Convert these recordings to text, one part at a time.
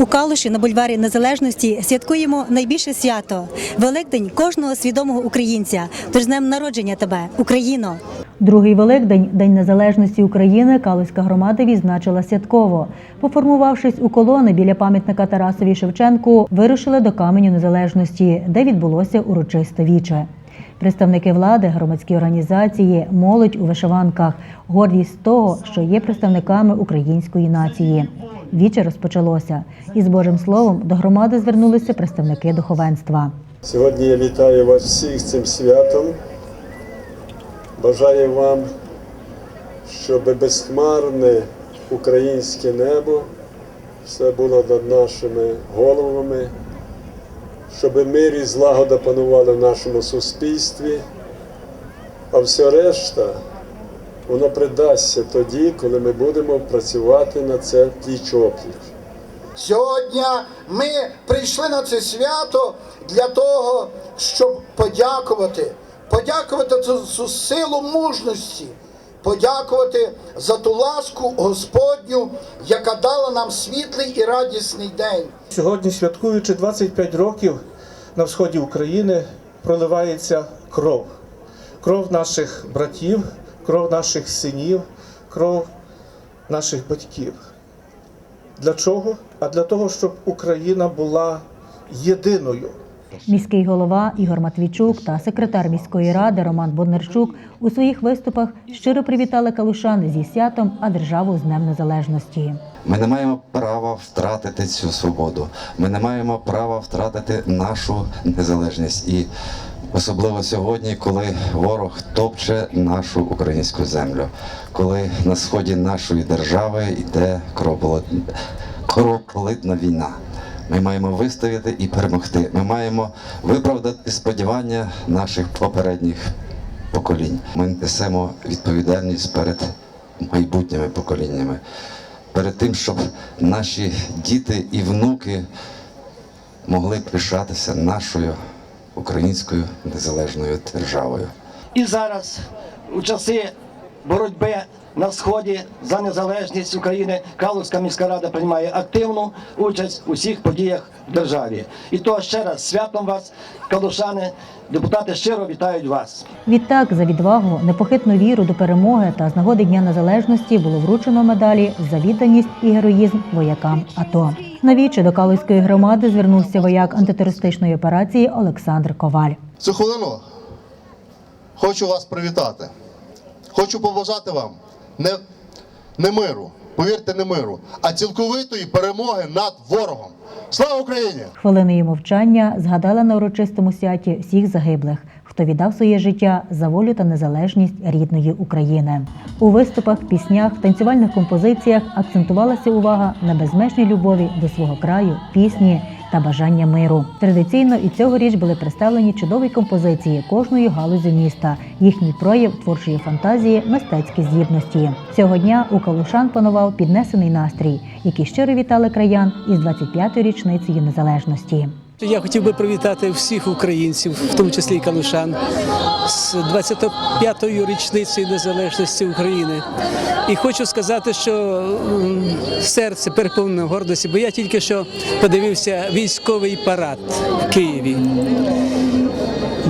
У Калуші на бульварі Незалежності святкуємо найбільше свято Великдень кожного свідомого українця. Тож з днем народження тебе, Україно! Другий Великдень, День Незалежності України, Калуська громада відзначила святково. Поформувавшись у колони біля пам'ятника Тарасові Шевченку, вирушили до каменю незалежності, де відбулося урочисте віче. Представники влади, громадські організації, молодь у вишиванках, гордість того, що є представниками української нації. Віче розпочалося, і з Божим словом до громади звернулися представники духовенства. Сьогодні я вітаю вас всіх цим святом. Бажаю вам, щоб безхмарне українське небо все було над нашими головами, щоб мир і злагода панували в нашому суспільстві, а все решта воно придасться тоді, коли ми будемо працювати на це пліч-опліч. Сьогодні ми прийшли на це свято для того, щоб подякувати, подякувати за цю силу мужності, подякувати за ту ласку Господню, яка дала нам світлий і радісний день. Сьогодні, святкуючи 25 років на сході України, проливається кров. Кров наших братів, кров наших синів, кров наших батьків. Для чого? А для того, щоб Україна була єдиною. Міський голова Ігор Матвійчук та секретар міської ради Роман Бондарчук у своїх виступах щиро привітали калушан зі святом, а державу з Днем Незалежності. Ми не маємо права втратити цю свободу. Ми не маємо права втратити нашу незалежність. І особливо сьогодні, коли ворог топче нашу українську землю, коли на сході нашої держави йде кровопролит- кровопролитна війна. Ми маємо вистояти і перемогти. Ми маємо виправдати сподівання наших попередніх поколінь. Ми несемо відповідальність перед майбутніми поколіннями перед тим, щоб наші діти і внуки могли пишатися нашою українською незалежною державою. І зараз, у часи боротьби на сході за незалежність України, Калузька міська рада приймає активну участь у всіх подіях в державі. І то ще раз святом вас, калушани, депутати щиро вітають вас. Відтак, за відвагу, непохитну віру до перемоги та з нагоди Дня Незалежності було вручено медалі за відданість і героїзм воякам АТО. Навіче до Калузької громади звернувся вояк антитерористичної операції Олександр Коваль. Цю хвилину хочу вас привітати. Хочу побажати вам не, не миру, повірте, не миру, а цілковитої перемоги над ворогом. Слава Україні! Хвилиною мовчання згадала на урочистому святі всіх загиблих, хто віддав своє життя за волю та незалежність рідної України. У виступах, піснях, танцювальних композиціях акцентувалася увага на безмежній любові до свого краю, пісні та бажання миру. Традиційно і цьогоріч були представлені чудові композиції кожної галузі міста, їхній прояв творчої фантазії, мистецькі здібності. Цього дня у Калушан панував піднесений настрій, який щиро вітали краян із 25-ю річницею незалежності. Я хотів би привітати всіх українців, в тому числі і калушан, з 25-ю річницею незалежності України. І хочу сказати, що серце переповнене гордості, бо я тільки що подивився військовий парад в Києві.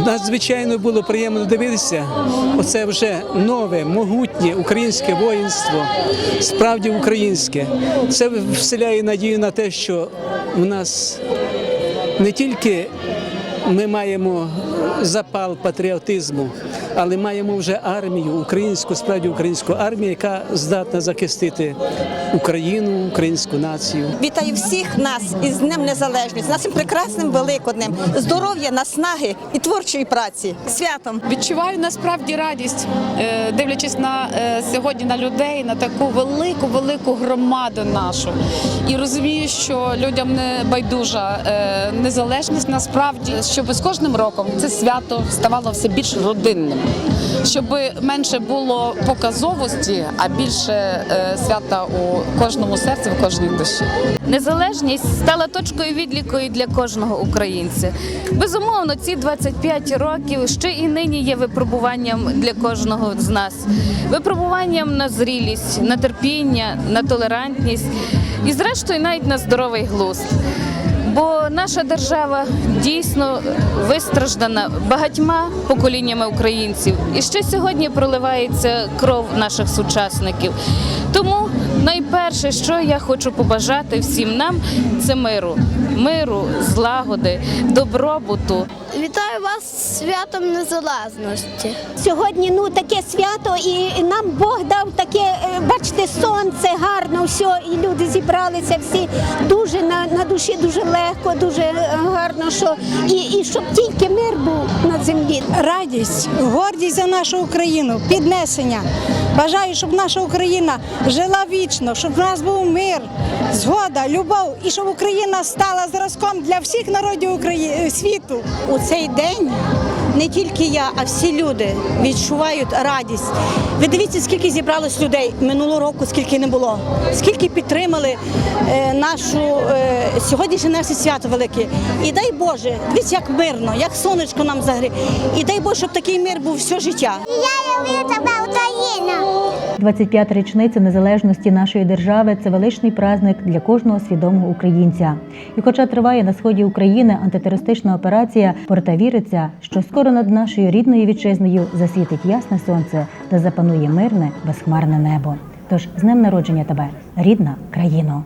Надзвичайно було приємно дивитися. Оце вже нове, могутнє українське воїнство, справді українське. Це вселяє надію на те, що в нас не тільки ми маємо запал патріотизму, але маємо вже армію, українську, справді українську армію, яка здатна захистити Україну, українську націю. Вітаю всіх нас із Днем Незалежності, нашим прекрасним великоднем, здоров'я, наснаги і творчої праці. Святом! Відчуваю насправді радість, е, дивлячись на е, сьогодні на людей, на таку велику, велику громаду нашу. І розумію, що людям не байдужа е, незалежність насправді, щоб з кожним роком це свято ставало все більш родинним, щоб менше було показовості, а більше е, свята у кожному серці, в кожній душі. Незалежність стала точкою відліку для кожного українця. Безумовно, ці 25 років ще і нині є випробуванням для кожного з нас, випробуванням на зрілість, на терпіння, на толерантність. і, зрештою, навіть на здоровий глузд. Бо наша держава дійсно вистраждана багатьма поколіннями українців, і ще сьогодні проливається кров наших сучасників. Тому найперше, що я хочу побажати всім нам, це миру, миру, злагоди, добробуту. Вітаю вас святом незалежності. Сьогодні ну таке свято, і нам Бог дав таке, е, бачите, сонце гарно, все, і люди зібралися всі дуже на, на душі, дуже легко, дуже е, гарно, що і, і щоб тільки мир був на землі. Радість, гордість за нашу Україну, піднесення. Бажаю, щоб наша Україна жила вічно, щоб в нас був мир, згода, любов і щоб Україна стала зразком для всіх народів України світу. У цей день не тільки я, а всі люди відчувають радість. Ви дивіться, скільки зібралось людей минулого року, скільки не було, скільки підтримали е, нашу е, сьогоднішнє наше свято велике. І дай Боже, дивіться, як мирно, як сонечко нам загрі. І дай Боже, щоб такий мир був все життя. Я люблю тебе, Україна! 25 річниця незалежності нашої держави це величний праздник для кожного свідомого українця. І хоча триває на сході України антитерористична операція, проте віриться, що скоро над нашою рідною вітчизною засвітить ясне сонце та запанує мирне безхмарне небо. Тож з днем народження тебе, рідна країно!